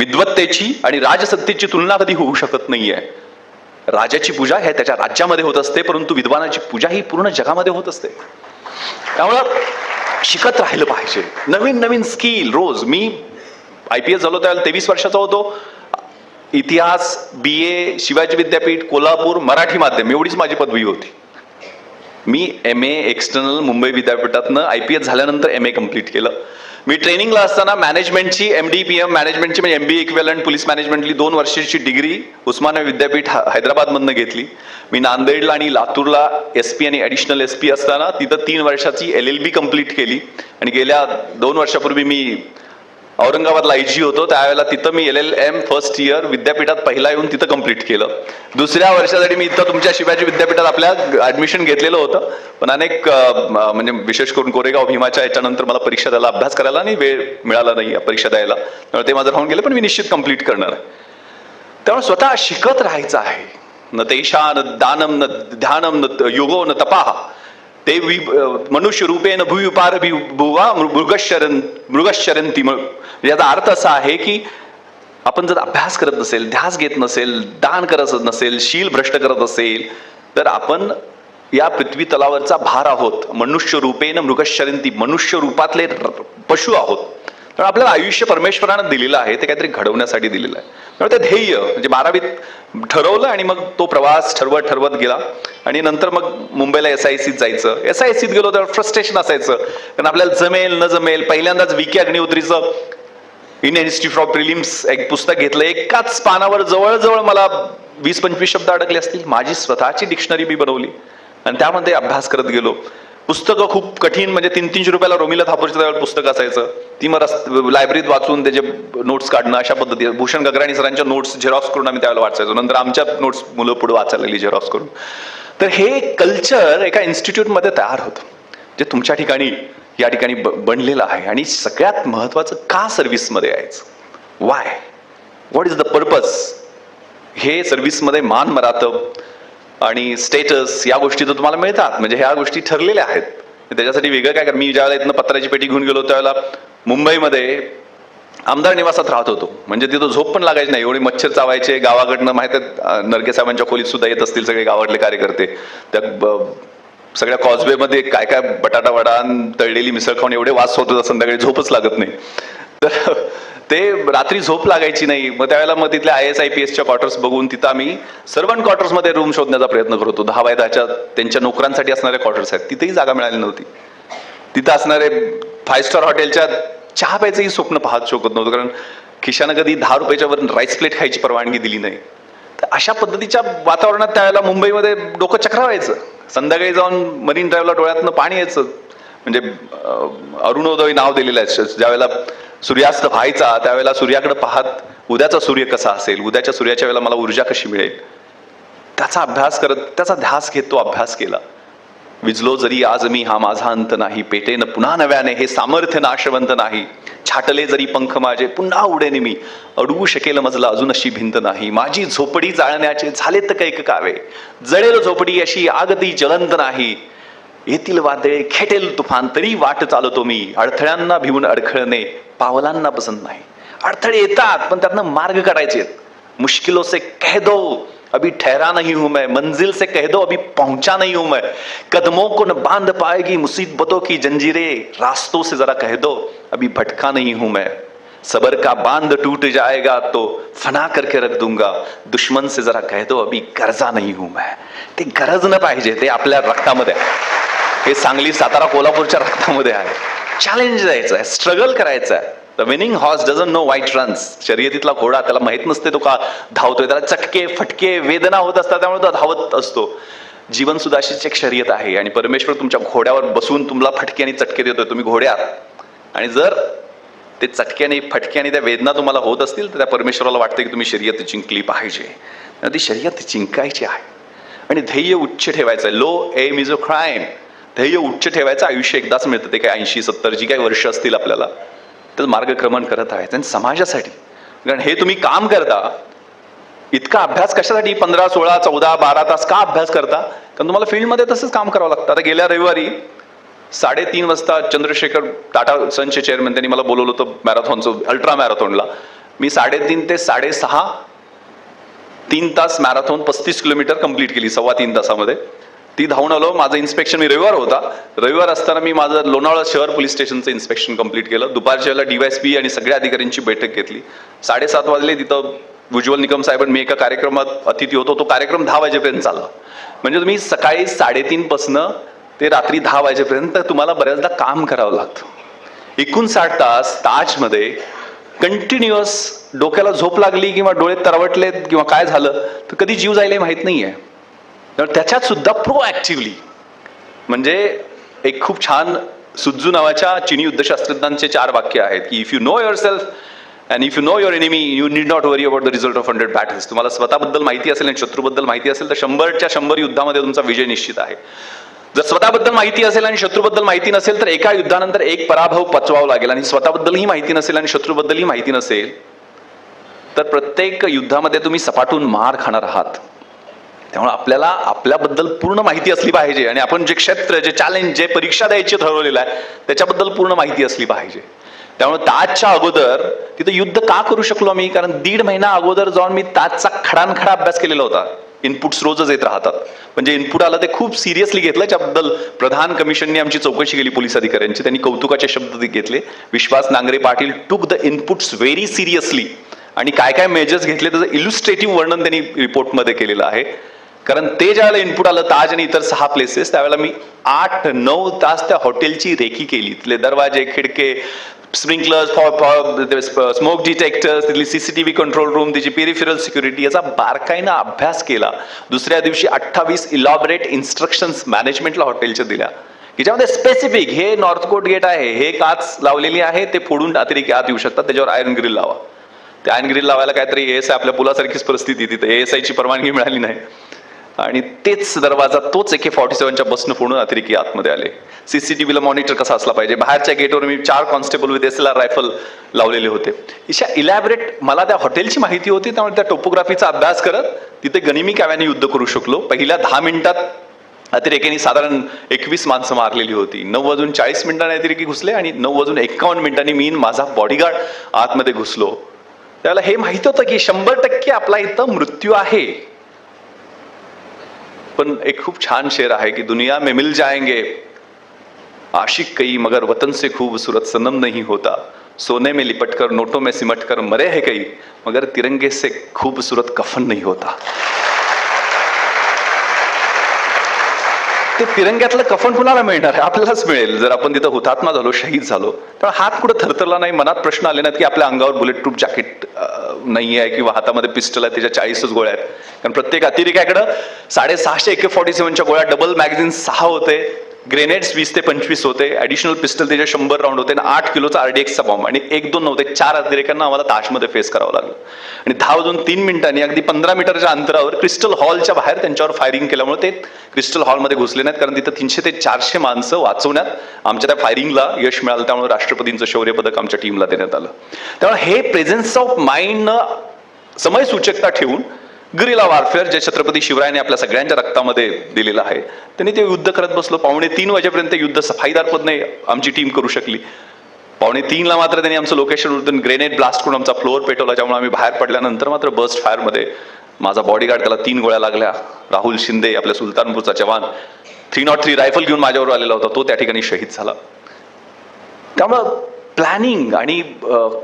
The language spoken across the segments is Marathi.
विद्वत्तेची आणि राजसत्तेची तुलना कधी होऊ शकत नाहीये. राजाची पूजा हे त्याच्या राज्यामध्ये होत असते परंतु विद्वानाची पूजा ही पूर्ण जगामध्ये होत असते. त्यामुळं शिकत राहिलं पाहिजे. नवीन नवीन skill rose. Me I P S झालो त्यावेळेला तेवीस वर्षाचा होतो. इतिहास बी ए शिवाजी विद्यापीठ कोल्हापूर मराठी माध्यम एवढीच माझी पदवी होती. मी एम ए एक्सटर्नल मुंबई विद्यापीठातनं आय पी एस झाल्यानंतर एम ए कंप्लीट केलं. मी ट्रेनिंगला असताना मॅनेजमेंटची एम डी पी एम मॅनेजमेंटची म्हणजे एम बी इक्वेलंट पोलीस मॅनेजमेंटली दोन वर्षाची डिग्री उस्मानाबाद विद्यापीठ हैदराबादमधनं घेतली. मी नांदेडला आणि लातूरला एस पी आणि ॲडिशनल एस पी असताना तिथं तीन वर्षाची एल एल बी कंप्लीट केली. आणि गेल्या दोन वर्षापूर्वी मी औरंगाबादला आय जी होतो. त्यावेळेला तिथं मी L L M first year विद्यापीठात पहिला येऊन तिथं कंप्लीट केलं. दुसऱ्या वर्षासाठी मी इथं तुमच्या शिवाजी विद्यापीठात आपल्या ऍडमिशन घेतलेलं होतं. पण अनेक म्हणजे विशेष करून कोरेगाव भीमाच्या याच्यानंतर मला परीक्षा द्यायला अभ्यास करायला आणि वेळ मिळाला नाही परीक्षा द्यायला. त्यामुळे ते माझं राहून गेलं पण मी निश्चित कंप्लीट करणार आहे. त्यामुळे स्वतः शिकत राहायचं आहे. न तेषा न दानम न ध्यानम न युगो न तपाहा. ते वि मनुष्य रूपेन भूविपार भुवा मृगशरण मृगशरंती म्हणजे याचा अर्थ असा आहे की आपण जर अभ्यास करत नसेल ध्यास घेत नसेल दान करत नसेल शील भ्रष्ट करत असेल तर आपण या पृथ्वी तलावरचा भार आहोत. मनुष्य रूपेन मृगशरंती मनुष्य रूपातले पशु आहोत. कारण आपल्याला आयुष्य परमेश्वरानं दिलेलं आहे ते काहीतरी घडवण्यासाठी दिलेलं आहे. त्यामुळे ते ध्येय म्हणजे बारावीत ठरवलं आणि मग तो प्रवास ठरवत ठरवत गेला. आणि नंतर मग मुंबईला एस आय सीत जायचं. एस आय सीत गेलो तर फ्रस्ट्रेशन असायचं. कारण आपल्याला जमेल न जमेल पहिल्यांदाच Vicky अग्निहोत्रीचं Indian institute of prelims एक पुस्तक घेतलं. एकाच पानावर जवळजवळ मला वीस पंचवीस शब्द अडकले असतील. माझी स्वतःची डिक्शनरी मी बनवली. आणि त्यामध्ये अभ्यास करत गेलो. पुस्तकं खूप कठीण म्हणजे तीन तीनशे रुपयाला रोमिला थापूरच्या त्यावेळेला पुस्तक असायचं. ती मग लायब्ररीत वाचून त्याचे नोट्स काढणं अशा पद्धती. भूषण गगराणी सरांच्या नोट्स झेरॉक्स करून आम्ही त्यावेळेला वाचायचो. नंतर आमच्या नोट्स मुलं पुढे वाचायला लागली झेरॉक्स करून. तर हे कल्चर एका इन्स्टिट्यूटमध्ये तयार होतं जे तुमच्या ठिकाणी या ठिकाणी ब- बनलेलं आहे. आणि सगळ्यात महत्वाचं का सर्व्हिसमध्ये यायचं? Y what is the purpose हे सर्व्हिसमध्ये मान मरातं आणि स्टेटस या गोष्टी तर तुम्हाला मिळतात. म्हणजे ह्या गोष्टी ठरलेल्या आहेत. त्याच्यासाठी वेगळं काय कर मी ज्यावेळेला इथनं पत्राची पेटी घेऊन गेलो त्यावेळेला मुंबईमध्ये आमदार निवासात राहत होतो. म्हणजे तिथं झोप पण लागायची नाही. एवढी मच्छर चावायचे गावाकडनं माहीत नरके साहेबांच्या खोलीत सुद्धा येत असतील सगळे गावातले कार्यकर्ते. त्या सगळ्या कॉजवेमध्ये काय काय बटाटा वडा आणि तळलेली मिसळ खाऊन एवढे वास होत संध्याकाळी झोपच लागत नाही. तर ते रात्री झोप लागायची नाही. मग त्यावेळेला मग तिथल्या आय एस आय पी एसच्या क्वार्टर्स बघून तिथं आम्ही सर्वंट क्वार्टर्समध्ये रूम शोधण्याचा प्रयत्न करत होतो. दहा बाय दहाच्या त्यांच्या नोकरांसाठी असणाऱ्या क्वार्टर्स आहेत. तिथेही जागा मिळाली नव्हती. तिथं असणारे फाय स्टार हॉटेलच्या चहा प्यायचंही स्वप्न पाहत शकत नव्हतं. कारण खिशानं कधी दहा रुपयाच्या वर राईस प्लेट खायची परवानगी दिली नाही. तर अशा पद्धतीच्या वातावरणात त्यावेळेला मुंबईमध्ये डोकं चक्रावायचं. संध्याकाळी जाऊन मरीन ड्राईव्हला डोळ्यातनं पाणी यायचं. म्हणजे अरुणोदय नाव दिलेलं आहे. ज्यावेळेला सूर्यास्त व्हायचा त्यावेळेला सूर्याकडे पाहत उद्याचा सूर्य कसा असेल उद्याच्या सूर्याच्या वेळेला मला ऊर्जा कशी मिळेल? त्याचा अभ्यास करत त्याचा ध्यास घेत तो अभ्यास केला. विजलो जरी आज मी हा माझा अंत नाही. पेटेन पुन्हा नव्याने हे सामर्थ्य नाशवंत नाही. छाटले जरी पंख माझे पुन्हा उडेन मी. अडवू शकेल मजला अजून अशी भिंत नाही. माझी झोपडी जाळण्याचे झाले तर कैक कावे. जळेल झोपडी अशी आगती ज्वलंत नाही. येथील वादळे, खेटेल तुफान, तरी वाट चालवतो मी. अडथळ्यांना भिवून अडखळणे पावलांना पसंत नाही. अडथळे येतात, पण त्यातनं मार्ग काढायचे मुश्किलों से कह दो, अभी ठहरा नहीं हूँ मैं. मंजिल से कह दो, अभी पहुँचा नहीं हूँ मैं. कदमों को न बाँध पाएगी मुसीबतों की जंजीरें. रास्तों से जरा कह दो, अभी भटका नहीं हूँ मैं. सबर का बाँध टूट जाएगा तो फना करके रख दूँगा. दुश्मन से जरा कह दो, अभी गरजा नहीं हूँ मैं. ते गरज न पाहिजे, ते आपल्या रक्तामध्ये. हे सांगली सातारा कोल्हापूरच्या रक्तामध्ये आहे. चॅलेंज द्यायचं आहे स्ट्रगल करायचं आहे. The winning horse dozen no वाईट रन्स शर्यतीतला घोडा त्याला माहीत नसते तो का धावतोय त्याला चटके फटके वेदना होत असतात त्यामुळे तो धावत असतो. जीवन सुद्धा अशीच एक शर्यत आहे आणि परमेश्वर तुमच्या घोड्यावर बसून तुम्हाला फटके आणि चटके देतोय. तुम्ही घोड्यात आणि जर ते चटके आणि फटके आणि त्या वेदना तुम्हाला होत असतील तर त्या परमेश्वराला वाटतं की तुम्ही शर्यत जिंकली पाहिजे. आणि ती शर्यत जिंकायची आहे. आणि ध्येय उच्च ठेवायचं आहे. Low M is a crime ध्येय उच्च ठेवायचं आयुष्य एकदाच मिळतं. ते काय ऐंशी सत्तर जी काही वर्ष असतील आपल्याला तर मार्गक्रमण करत आहेत. आणि समाजासाठी. कारण हे तुम्ही काम करता इतका अभ्यास कशासाठी? पंधरा सोळा चौदा बारा तास का अभ्यास करता? कारण तुम्हाला फील्डमध्ये तसंच काम करावं लागतं. आता गेल्या रविवारी साडेतीन वाजता चंद्रशेखर टाटा सनचे चेअरमॅन त्यांनी मला बोलवलं होतं मॅरेथॉनचं अल्ट्रा मॅरेथॉनला मी साडेतीन ते साडेसहा तीन तास मॅरेथॉन पस्तीस किलोमीटर कंप्लीट केली सव्वा तीन तासामध्ये. ती धावून आलो. माझं इन्स्पेक्शन मी रविवार होता. रविवार असताना मी माझं लोणावळा शहर पोलीस स्टेशनचं इन्स्पेक्शन कंप्लीट केलं. दुपारच्या वेळेला डीवायएसपी आणि सगळ्या अधिकाऱ्यांची बैठक घेतली. साडेसात वाजले. तिथं उज्ज्वल निकम साहेब मी एका कार्यक्रमात अतिथी होतो. तो कार्यक्रम दहा वाजेपर्यंत चालला. म्हणजे तुम्ही सकाळी साडेतीनपासनं ते रात्री दहा वाजेपर्यंत तुम्हाला बऱ्याचदा काम करावं लागतं. एकोणसाठ तास ताजमध्ये कंटिन्युअस डोक्याला झोप लागली किंवा डोळे तरवटलेत किंवा काय झालं तर कधी जीव जायला माहीत नाही आहे तर त्याच्यात सुद्धा प्रोॲक्टिव्हली म्हणजे एक खूप छान सुज्जू नावाच्या चिनी युद्धशास्त्रज्ञांचे चार वाक्य आहेत की if you know your self and if you know your enemy you need not worry about the result of hundred battles तुम्हाला स्वतःबद्दल माहिती असेल आणि शत्रूबद्दल माहिती असेल तर शंभरच्या शंभर युद्धामध्ये तुमचा विजय निश्चित आहे. जर स्वतःबद्दल माहिती असेल आणि शत्रूबद्दल माहिती नसेल तर एका युद्धानंतर एक पराभव पचवावा लागेल आणि स्वतःबद्दलही माहिती नसेल आणि शत्रूबद्दलही माहिती नसेल तर प्रत्येक युद्धामध्ये तुम्ही सपाटून मार खाणार आहात. त्यामुळे आपल्याला आपल्याबद्दल पूर्ण माहिती असली पाहिजे आणि आपण जे क्षेत्र जे चॅलेंज जे परीक्षा द्यायची ठरवलेलं आहे त्याच्याबद्दल पूर्ण माहिती असली पाहिजे. त्यामुळे ताजच्या अगोदर तिथं युद्ध का करू शकलो मी कारण दीड महिना अगोदर जाऊन मी ताजचा खडानखडा अभ्यास केलेला होता. इनपुट्स रोजच येत राहतात. म्हणजे इनपुट आलं ते खूप सिरियसली घेतलं ज्याबद्दल प्रधान कमिशनने आमची चौकशी केली पोलीस अधिकाऱ्यांची. त्यांनी कौतुकाचे शब्द घेतले. विश्वास Nangare Patil took the inputs very seriously आणि काय काय मेजर्स घेतले त्याचं इल्युस्ट्रेटिव्ह वर्णन त्यांनी रिपोर्टमध्ये केलेलं आहे. कारण ते ज्यावेळेला इनपुट आलं ताज आणि इतर सहा प्लेसेस त्यावेळेला मी आठ नऊ तास त्या हॉटेलची रेखी केली. तिथले दरवाजे खिडके स्प्रिंकलर्स स्मोक डिटेक्टर्स तिथली सीसीटीव्ही कंट्रोल रूम तिची पेरिफेरल सिक्युरिटी याचा बारकाईनं अभ्यास केला. दुसऱ्या दिवशी अठ्ठावीस इलॉबरेट इन्स्ट्रक्शन्स मॅनेजमेंटला हॉटेलच्या दिल्या. की ज्यामध्ये स्पेसिफिक हे नॉर्थ कोट गेट आहे हे काच लावलेली आहे ते फोडून अतिरेकी आत येऊ शकतात त्याच्यावर आयर्न ग्रिल लावा. ते आयर्न ग्रिल लावायला काहीतरी एस आय आपल्या पुलासारखीच परिस्थिती तिथे एस आयची परवानगी मिळाली नाही. आणि तेच दरवाजा तोच एके फॉर्टी सेव्हनच्या बसनं फोडून अतिरेकी आतमध्ये आले. सीसीटीव्हीला मॉनिटर कसा असला पाहिजे? बाहेरच्या गेटवर मी चार कॉन्स्टेबल विथ एस रायफल लावलेले होते. इशा इलॅबरेट मला त्या हॉटेलची माहिती होती त्यामुळे त्या टोपोग्राफीचा अभ्यास करत तिथे गनिमी काव्याने युद्ध करू शकलो. पहिल्या दहा मिनिटात अतिरेक्यांनी साधारण एकवीस माणसं मारलेली होती. नऊ वाजून चाळीस मिनिटांनी अतिरेकी घुसले आणि नऊ वाजून एकावन्न मिनिटांनी मी माझा बॉडीगार्ड आतमध्ये घुसलो. त्याला हे माहीत होतं की शंभर टक्के आपला इथं मृत्यू आहे. पण एक खूब छान शेर आहे की दुनिया में मिल जाएँगे। आशिक कई, मगर वतन से खूबसूरत सनम नहीं होता। सोने में लिपट कर, नोटों में सिमट कर, मरे है कई, मगर तिरंगे से खूबसूरत कफन नहीं होता। ते तिरंग्यातलं कफन कुणाला मिळणार? आहे आपल्यालाच मिळेल. जर आपण तिथं हुतात्मा झालो शहीद झालो तर हात कुठं थरथरला नाही मनात प्रश्न आले नाहीत की आपल्या अंगावर बुलेट प्रूफ जॅकेट नाही आहे किंवा हातामध्ये पिस्टल आहे त्याच्या चाळीसच गोळ्या आहेत. कारण प्रत्येक अतिरेक्याकडं साडेसहाशे एके फॉर्टी सेव्हनच्या गोळ्या डबल मॅगझिन सहा होते. ग्रेनेड्स वीस ते पंचवीस होते ॲडिशनल पिस्टल त्याचे शंभर राऊंड होते आणि आठ किलोचा आरडीएक्सचा बॉम्ब आणि एक दोन नव्हते चार अतिरेक्यांना आम्हाला ताशमध्ये फेस करावं लागलं. आणि दहा वाजून तीन मिनिटांनी अगदी पंधरा मीटरच्या अंतरावर क्रिस्टल हॉलच्या बाहेर त्यांच्यावर फायरिंग केल्यामुळे ते क्रिस्टल हॉलमध्ये घुसले नाहीत कारण तिथं तीनशे ते चारशे माणसं वाचवण्यात आमच्या त्या फायरिंगला यश मिळालं. त्यामुळे राष्ट्रपतींचं शौर्य पदक आमच्या टीमला देण्यात आलं. त्यामुळे हे प्रेझेन्स ऑफ माइंड समय सूचकता ठेवून गरिला वारफेअर जे छत्रपती शिवरायाने आपल्या सगळ्यांच्या रक्तामध्ये दिलेलं आहे. त्यांनी ते युद्ध करत बसलो. पावणे तीन वाजेपर्यंत युद्ध सफाईदार पदने आमची टीम करू शकली. पावणे तीनला मात्र त्यांनी आमचं लोकेशन उलटून ग्रेनेड ब्लास्ट करून आमचा फ्लोअर पेटवला ज्यामुळे आम्ही बाहेर पडल्यानंतर मात्र बस्ट फायरमध्ये माझा बॉडीगार्ड त्याला तीन गोळ्या लागल्या. राहुल शिंदे आपल्या सुलतानपूरचा जवान थ्री नॉट थ्री रायफल घेऊन माझ्यावर आलेला होता. तो त्या ठिकाणी शहीद झाला. त्यामुळं प्लॅनिंग आणि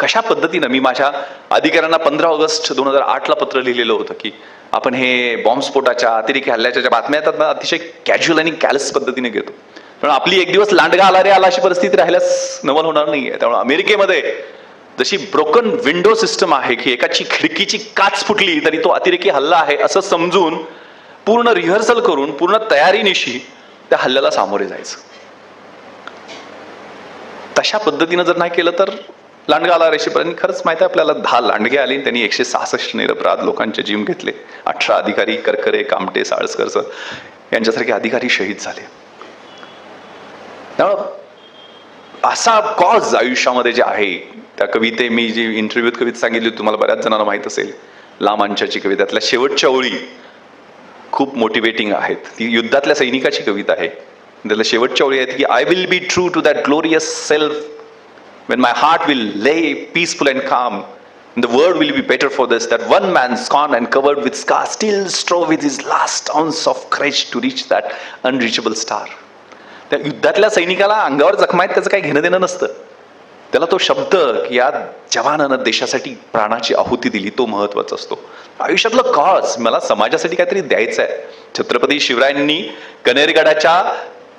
कशा पद्धतीनं मी माझ्या अधिकाऱ्यांना पंधरा ऑगस्ट दोन हजार आठला पत्र लिहिलेलं होतं की आपण हे बॉम्बस्फोटाच्या अतिरेकी हल्ल्याच्या ज्या बातम्या येतात ना अतिशय कॅज्युअल आणि कॅलस पद्धतीने घेतो. पण आपली एक दिवस लांडगा आला रे आला अशी परिस्थिती राहिल्यास नवल होणार नाहीये. त्यामुळे अमेरिकेमध्ये जशी ब्रोकन विंडो सिस्टम आहे की एकाची खिडकीची काच फुटली तरी तो अतिरेकी हल्ला आहे असं समजून पूर्ण रिहर्सल करून पूर्ण तयारीनिशी त्या हल्ल्याला सामोरे जायचं. तशा पद्धतीनं जर नाही केलं तर लांडगा आला रेषेपर्यंत. खरंच माहिती आहे आपल्याला दहा लांडगे आले त्यांनी एकशे सहासष्ट निरपराध लोकांचे जीव घेतले. अठरा अधिकारी करकरे कामटे साळसकर सर यांच्यासारखे अधिकारी शहीद झाले. त्यामुळं असा कॉज आयुष्यामध्ये जे आहे त्या कविते मी जी इंटरव्ह्यूत कविता सांगितली होती, तुम्हाला बऱ्याच जणांना माहीत असेल. लामांच्याची कविता त्यातल्या शेवटच्या ओळी खूप मोटिवेटिंग आहेत. ती युद्धातल्या सैनिकाची कविता आहे. त्याला शेवटच्या ओळी आहेत की I will be true to that glorious self Wien my heart will lay peaceful and काम the world will be better for this that one man स्कॉन and covered with scar steel स्ट्रो with is last ऑन्स of courage to rich that unreachable star त्या युद्धातल्या सैनिकाला अंगावर जखमा आहेत त्याचं काही घेणं देणं नसतं त्याला तो शब्द की या जवानानं देशासाठी प्राणाची आहुती दिली तो महत्त्वाचा असतो आयुष्यातलं कॉज मला समाजासाठी काहीतरी द्यायचं आहे छत्रपती शिवरायांनी कनेरगडाच्या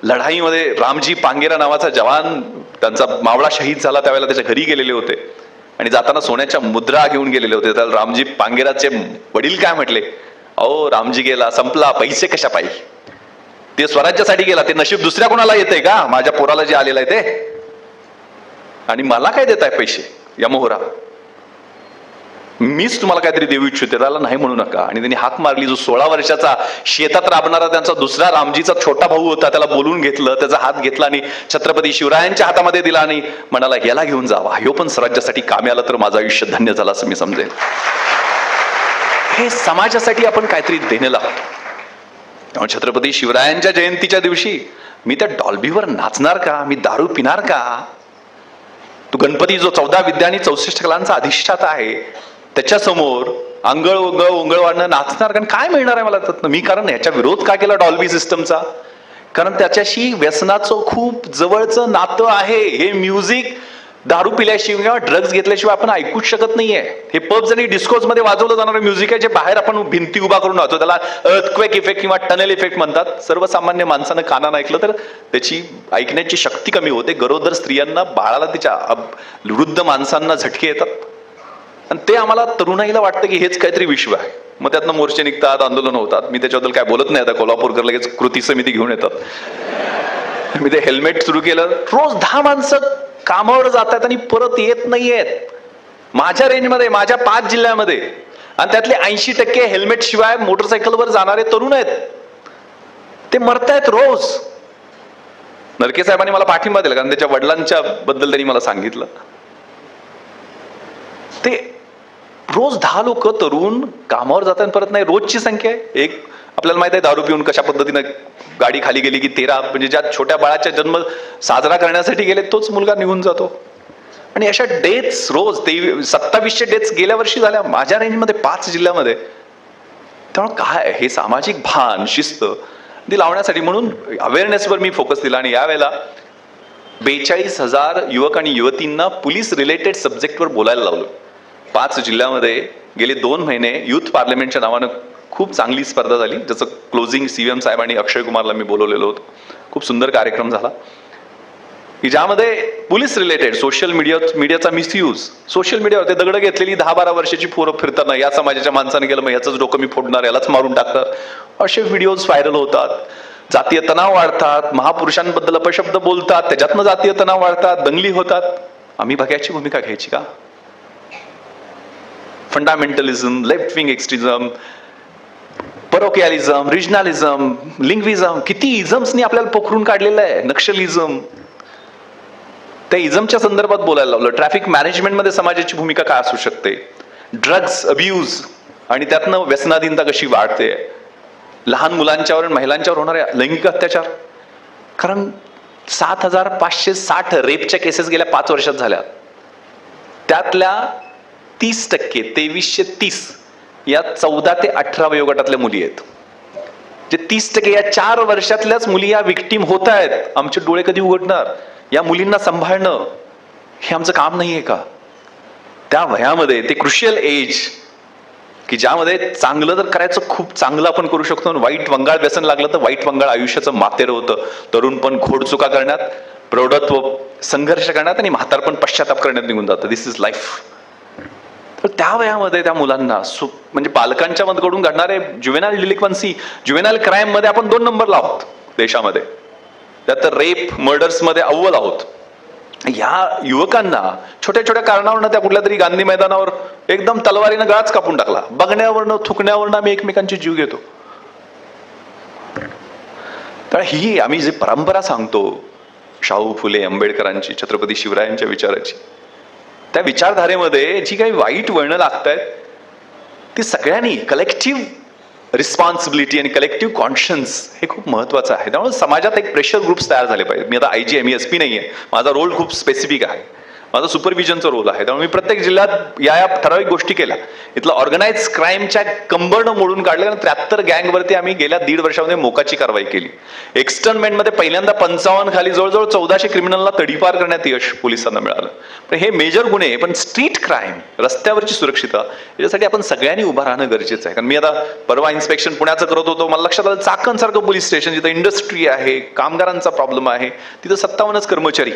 लढाईमध्ये रामजी पांगेरा नावाचा जवान त्यांचा मावळा शहीद झाला त्यावेळेला त्याच्या घरी गेलेले होते. आणि जाताना सोन्याच्या मुद्रा घेऊन गेलेले होते. त्याला रामजी पांगेराचे वडील काय म्हटले? अहो रामजी गेला संपला पैसे कशा पाहिजे? ते स्वराज्यासाठी गेला ते नशीब दुसऱ्या कोणाला येते का? माझ्या पोराला जे आलेलं आहे ते. आणि मला काय देत आहे पैसे? या मोहरा. मीच तुम्हाला काहीतरी देऊ इच्छिते त्याला नाही म्हणू नका. आणि त्यांनी हाक मारली जो सोळा वर्षाचा शेतात राबणारा त्यांचा दुसरा रामजीचा छोटा भाऊ होता त्याला बोलून घेतलं त्याचा हात घेतला आणि छत्रपती शिवरायांच्या हातामध्ये दिला आणि म्हणाला याला घेऊन जावा. ह्यो पण स्वराज्यासाठी कामे आला तर माझं आयुष्य धन्य झालं असं मी समजेल हे समाजासाठी आपण काहीतरी देणेला त्यामुळे छत्रपती शिवरायांच्या जयंतीच्या दिवशी मी त्या डॉल्बीवर नाचणार का? मी दारू पिणार का? तो गणपती जो चौदा विद्या आणि चौसष्ट कलांचा अधिष्ठाता आहे त्याच्यासमोर अंगळ ओंगळ ओंगळ वाढणं नाचणार कारण काय मिळणार आहे मला त्यातनं? मी कारण ह्याच्या विरोध का केला डॉल्बी सिस्टमचा? कारण त्याच्याशी व्यसनाचं खूप जवळचं नातं आहे. हे म्युझिक दारू पिल्याशिवाय किंवा ड्रग्ज घेतल्याशिवाय आपण ऐकूच शकत नाहीये. हे पब्स आणि डिस्कोजमध्ये वाजवलं जाणारं म्युझिक आहे जे बाहेर आपण भिंती उभा करून राहतो त्याला अर्थक्वेक इफेक्ट किंवा टनल इफेक्ट म्हणतात. सर्वसामान्य माणसानं कानानं ऐकलं तर त्याची ऐकण्याची शक्ती कमी होते. गरोदर स्त्रियांना बाळाला तिच्या वृद्ध माणसांना झटके येतात. आणि ते आम्हाला तरुणाईला वाटतं की हेच काहीतरी विश्व आहे. मग त्यातनं मोर्चे निघतात आंदोलन होतात. मी त्याच्याबद्दल काय बोलत नाही आता. कोल्हापूरकर लगेच कृती समिती घेऊन येतात. मी ते हेल्मेट सुरू केलं. रोज दहा माणसं कामावर जातात आणि परत येत नाहीयेत. माझ्या रेंजमध्ये माझ्या पाच जिल्ह्यामध्ये. आणि त्यातले ऐंशी टक्के हेल्मेट शिवाय मोटरसायकलवर जाणारे तरुण आहेत. ते मरतायत रोज. नरके साहेबांनी मला पाठिंबा दिला कारण त्याच्या वडिलांच्या बद्दल त्यांनी मला सांगितलं. ते रोज दहा लोक तरुण कामावर जाताना परत नाही रोजची संख्या आहे. एक आपल्याला माहीत आहे दारू पिऊन कशा पद्धतीनं गाडी खाली गेली की तेरा म्हणजे ज्या छोट्या बाळाच्या जन्म साजरा करण्यासाठी गेले तोच मुलगा निघून जातो. आणि अशा डेथ्स रोज ते सत्तावीसशे डेथ्स गेल्या वर्षी झाल्या माझ्या रेंजमध्ये पाच जिल्ह्यामध्ये. त्यामुळे काय हे सामाजिक भान शिस्त ती लावण्यासाठी म्हणून अवेअरनेसवर मी फोकस दिला आणि यावेळेला बेचाळीस हजार युवक आणि युवतींना पोलीस रिलेटेड सब्जेक्टवर बोलायला लावलं. पाच जिल्ह्यामध्ये गेले दोन महिने युथ पार्लमेंटच्या नावानं खूप चांगली स्पर्धा झाली ज्याचं क्लोजिंग सी एम साहेब आणि अक्षय कुमारला मी बोलवलेलो होतो. खूप सुंदर कार्यक्रम झाला. की ज्यामध्ये पोलीस रिलेटेड सोशल मीडिया मीडियाचा मिसयूज सोशल मीडियावर ते दगड घेतलेली दहा बारा वर्षाची पोरं फिरताना या समाजाच्या माणसाने गेलं मग याचंच डोकं मी फोडणार यालाच मारून टाकणार असे व्हिडिओज व्हायरल होतात. जातीय तणाव वाढतात महापुरुषांबद्दल अपशब्द बोलतात त्याच्यातनं जातीय तणाव वाढतात दंगली होतात. आम्ही भग्याची भूमिका घ्यायची का? Fundamentalism left wing extremism parochialism regionalism linguism किती इझम्सनी आपल्याला पोखरून काढलेलं आहे. नक्षलिझम त्या इझमच्या संदर्भात बोलायला लावलं. ट्रॅफिक मॅनेजमेंटमध्ये समाजाची भूमिका काय असू शकते? ड्रग्ज अब्यूज आणि त्यातनं व्यसनाधीनता कशी वाढते? लहान मुलांच्यावर आणि महिलांच्यावर होणारे लैंगिक अत्याचार? कारण सात हजार पाचशे साठ रेपच्या केसेस गेल्या पाच वर्षात झाल्या. त्यातल्या तीस टक्के तेवीसशे तीस या चौदा ते अठरा वयोगटातल्या मुली आहेत. जे तीस टक्के या चार वर्षातल्याच मुली या विक्टीम होत आहेत. आमचे डोळे कधी उघडणार? या मुलींना सांभाळणं हे आमचं काम नाहीये का? त्या वयामध्ये ते क्रुशियल एज की ज्यामध्ये चांगलं तर करायचं खूप चांगलं आपण करू शकतो आणि वाईट वंगाळ व्यसन लागलं तर वाईट वंगाळ आयुष्याचं मातेर होतं. तरुण पण घोडचुका करण्यात प्रौढत्व संघर्ष करण्यात आणि म्हातारपण पश्चाताप करण्यात निघून जातं. दिस इज लाईफ तर त्या वयामध्ये त्या मुलांना सु म्हणजे पालकांच्या कडून घडणारे ज्युवेनाल डिलिक्वन्सी ज्युवेनाल क्राईममध्ये आपण दोन नंबर लावत देशामध्ये. त्यात रेप मर्डर्समध्ये अव्वल आहोत. या युवकांना छोट्या छोट्या कारणावरनं त्या कुठल्या तरी गांधी मैदानावर एकदम तलवारीनं गळाच कापून टाकला. बघण्यावरनं थुकण्यावरनं आम्ही एकमेकांची जीव घेतो. तर ही आम्ही जी परंपरा सांगतो शाहू फुले आंबेडकरांची छत्रपती शिवरायांच्या विचाराची त्या विचारधारेमध्ये जी काही वाईट वळणं लागत आहेत ती सगळ्यांनी कलेक्टिव्ह रिस्पॉन्सिबिलिटी आणि कलेक्टिव्ह कॉन्शन्स हे खूप महत्वाचं आहे. त्यामुळे समाजात एक प्रेशर ग्रुप्स तयार झाले पाहिजे मी आता I G M S P नाही आहे माझा रोल खूप स्पेसिफिक आहे. माझा सुपरविजनचा रोल आहे. त्यामुळे मी प्रत्येक जिल्ह्यात या या ठराविक गोष्टी केल्या. इथलं ऑर्गनाईज क्राईमच्या कंबरनं मोडून काढले आणि त्र्याहत्तर गँगवरती आम्ही गेल्या दीड वर्षामध्ये मोकाची कारवाई केली. एक्स्टर्नमेंटमध्ये पहिल्यांदा पंचावन्न खाली जवळजवळ चौदाशे क्रिमिनलला तडीपार करण्यात यश पोलिसांना मिळालं. पण हे मेजर गुन्हे पण स्ट्रीट क्राईम रस्त्यावरची सुरक्षितता याच्यासाठी आपण सगळ्यांनी उभं राहणं गरजेचं आहे. कारण मी आता परवा इन्स्पेक्शन पुण्याचं करत होतो. मला लक्षात आलं चाकणसारखं पोलीस स्टेशन जिथं इंडस्ट्री आहे कामगारांचा प्रॉब्लेम आहे तिथं सत्तावन्नच कर्मचारी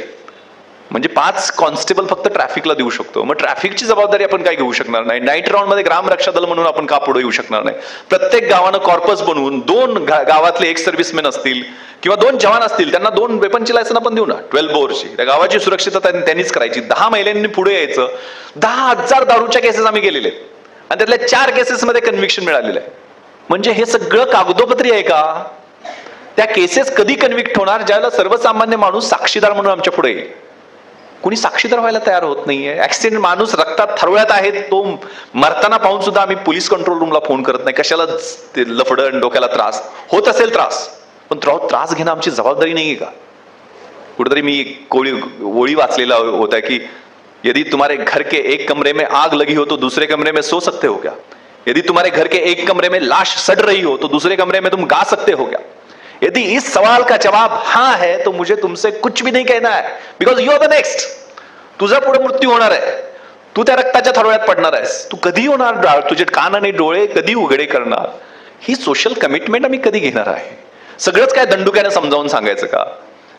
म्हणजे पाच कॉन्स्टेबल फक्त ट्रॅफिकला देऊ शकतो. मग ट्रॅफिकची जबाबदारी आपण काय घेऊ शकणार नाही? नाईट राऊंडमध्ये ग्राम रक्षा दल म्हणून आपण का पुढे येऊ शकणार नाही? प्रत्येक गावानं कॉर्पस बनवून दोन गावातले एक सर्व्हिसमॅन असतील किंवा दोन जवान असतील त्यांना दोन वेपनची लायसन आपण देऊ ना? ट्वेल्व बोरची त्या गावाची सुरक्षितता त्यांनी- त्यांनीच करायची. दहा महिलांनी पुढे यायचं. दहा हजार दारूच्या केसेस आम्ही गेलेले आणि त्यातल्या चार केसेसमध्ये कन्व्हिक्शन मिळालेलं आहे. म्हणजे हे सगळं कागदोपत्री आहे का? त्या केसेस कधी कन्व्हिक्ट होणार? ज्याला सर्वसामान्य माणूस साक्षीदार म्हणून आमच्या पुढे येईल. कुणी साक्षीदार व्हायला तयार होत नाहीये. ऍक्सिडेंट माणूस रक्तात थरवळ्यात आहे तो मरताना पाहून सुद्धा आम्ही पोलीस कंट्रोल रूमला फोन करत नाही. कशाला ते लफडण डोक्याला त्रास? होत असेल त्रास पण त्रास घेणं आमची जबाबदारी नाहीये का? कुठेतरी मी कोळी ओळी वाचलेला होता की यदि तुम्हारे घर के एक कमरे में आग लगी हो तो दूसरे कमरे में सो सकते हो क्या? यदि तुम्हारे घर के एक कमरे में लाश सड़ रही हो तो दूसरे कमरे में तुम गा सकते हो क्या? यदि इस सवाल का जवाब हां है तो मुझे तुमसे कुछ भी नहीं कहना है। Because you R the next तुझा पुढे मृत्यू होणार आहे. तू त्या रक्ताच्या थरोळ्यात पडणार आहेस. तू कधी होणार तुझे कान आणि डोळे कधी उघडे करणार? ही सोशल कमिटमेंट आम्ही कधी घेणार आहे? सगळंच काय दंडुक्याने समजावून सांगायचं का?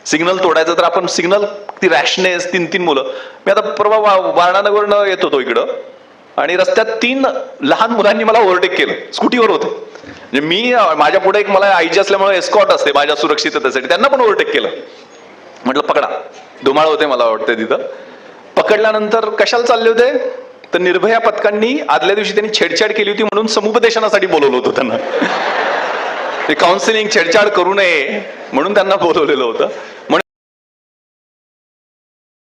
सिग्नल तोडायचं तर आपण सिग्नल ती रॅशनेस तीन तीन मुलं. मी आता परवा वा- वारणानगरनं येत होतो इकडं. आणि रस्त्यात तीन लहान मुलांनी मला ओव्हरटेक केलं. स्कूटीवर होते. म्हणजे मी माझ्या पुढे एक मला आईची असल्यामुळे एस्कॉट असते माझ्या सुरक्षिततेसाठी. त्यांना पण ओव्हरटेक केलं. म्हटलं पकडा. धुमाळ होते मला वाटतं तिथं. पकडल्यानंतर कशाला चालले होते? तर निर्भया पथकांनी आदल्या दिवशी त्यांनी छेडछाड केली होती म्हणून समुपदेशनासाठी बोलवलं होतं त्यांना. ते काउन्सिलिंग छेडछाड करू नये म्हणून त्यांना बोलवलेलं होतं.